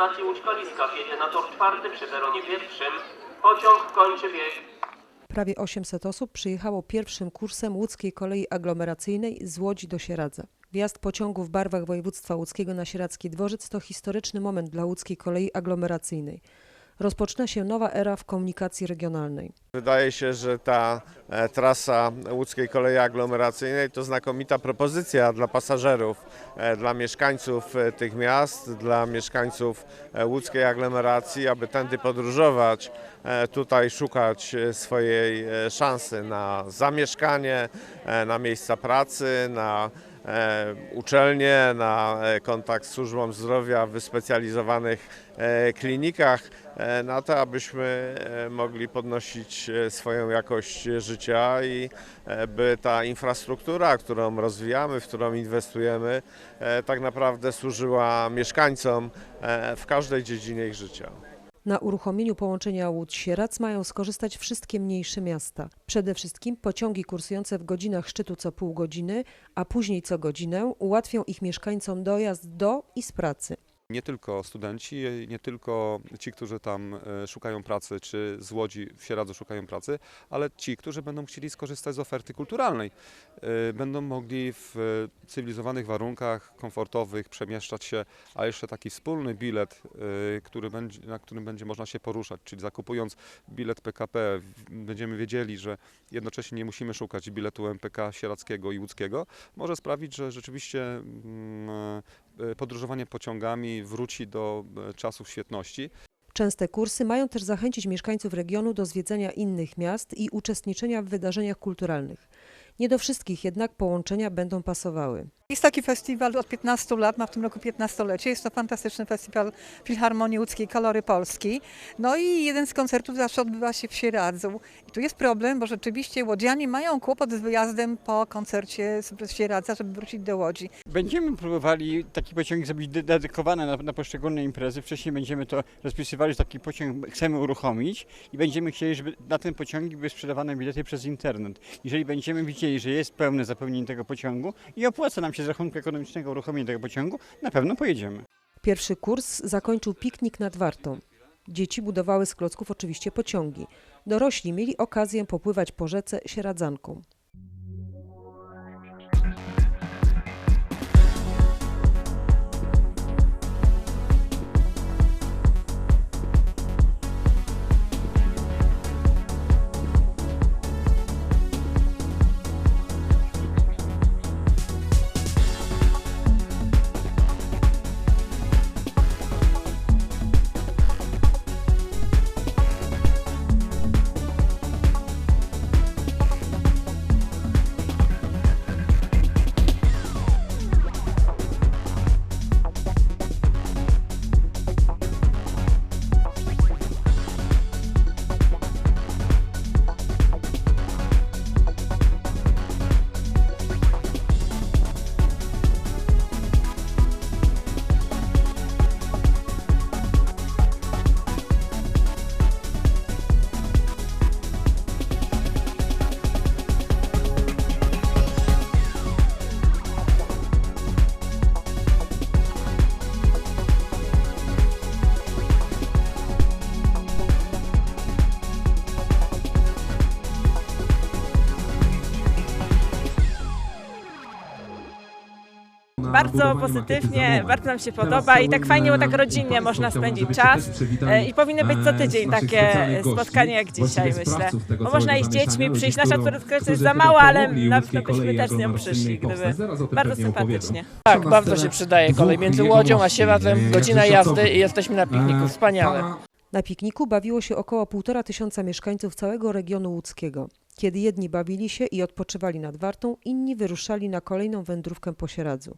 stacji Łódź-Kaliska jedzie na tor czwarty przy peronie pierwszym. Pociąg kończy bieg. Prawie 800 osób przyjechało pierwszym kursem łódzkiej kolei aglomeracyjnej z Łodzi do Sieradza. Wjazd pociągu w barwach województwa łódzkiego na Sieradzki Dworzec to historyczny moment dla łódzkiej kolei aglomeracyjnej. Rozpoczyna się nowa era w komunikacji regionalnej. Wydaje się, że ta e, trasa łódzkiej kolei aglomeracyjnej to znakomita propozycja dla pasażerów, e, dla mieszkańców e, tych miast, dla mieszkańców łódzkiej aglomeracji, aby tędy podróżować, tutaj szukać swojej szansy na zamieszkanie, na miejsca pracy, na uczelnie, na e, kontakt z służbą zdrowia w wyspecjalizowanych e, klinikach, e, na to, abyśmy e, mogli podnosić e, swoją jakość życia i e, by ta infrastruktura, którą rozwijamy, w którą inwestujemy, e, tak naprawdę służyła mieszkańcom e, w każdej dziedzinie ich życia. Na uruchomieniu połączenia Łódź-Sieradz mają skorzystać wszystkie mniejsze miasta. Przede wszystkim pociągi kursujące w godzinach szczytu co pół godziny, a później co godzinę ułatwią ich mieszkańcom dojazd do i z pracy. Nie tylko studenci, nie tylko ci, którzy tam e, szukają pracy, czy z Łodzi w Sieradzu szukają pracy, ale ci, którzy będą chcieli skorzystać z oferty kulturalnej. E, Będą mogli w cywilizowanych warunkach, komfortowych przemieszczać się, a jeszcze taki wspólny bilet, e, który będzie, na którym będzie można się poruszać, czyli zakupując bilet PKP, będziemy wiedzieli, że jednocześnie nie musimy szukać biletu MPK sieradzkiego i łódzkiego, może sprawić, że rzeczywiście mm, podróżowanie pociągami wróci do e, czasów świetności. Częste kursy mają też zachęcić mieszkańców regionu do zwiedzania innych miast i uczestniczenia w wydarzeniach kulturalnych. Nie do wszystkich jednak połączenia będą pasowały. Jest taki festiwal od 15 lat, ma w tym roku 15-lecie. Jest to fantastyczny festiwal Filharmonii Łódzkiej Kolory Polski. No i jeden z koncertów zawsze odbywa się w Sieradzu. I tu jest problem, bo rzeczywiście łodzianie mają kłopot z wyjazdem po koncercie z Sieradza, żeby wrócić do Łodzi. Będziemy próbowali taki pociąg zrobić de- dedykowany na, na poszczególne imprezy. Wcześniej będziemy to rozpisywali, że taki pociąg chcemy uruchomić i będziemy chcieli, żeby na ten pociąg były sprzedawane bilety przez internet. Jeżeli będziemy widzieli, że jest pełne zapełnienie tego pociągu i opłaca nam się z rachunku ekonomicznego uruchomienie tego pociągu, na pewno pojedziemy. Pierwszy kurs zakończył piknik nad Wartą. Dzieci budowały z klocków oczywiście pociągi. Dorośli mieli okazję popływać po rzece Sieradzanką. Bardzo pozytywnie, bardzo nam się podoba i tak fajnie, bo tak rodzinnie można spędzić czas E, i powinny być co tydzień takie spotkanie jak dzisiaj, myślę. Bo można iść z dziećmi, przyjść, nasza turystyka jest za mała, ale na pewno byśmy też z nią przyszli, gdyby bardzo sympatycznie. Tak, bardzo się przydaje kolej między Łodzią a Sieradem, godzina jazdy i jesteśmy na pikniku, wspaniale. Na pikniku bawiło się około półtora tysiąca mieszkańców całego regionu łódzkiego. Kiedy jedni bawili się i odpoczywali nad Wartą, inni wyruszali na kolejną wędrówkę po Sieradzu.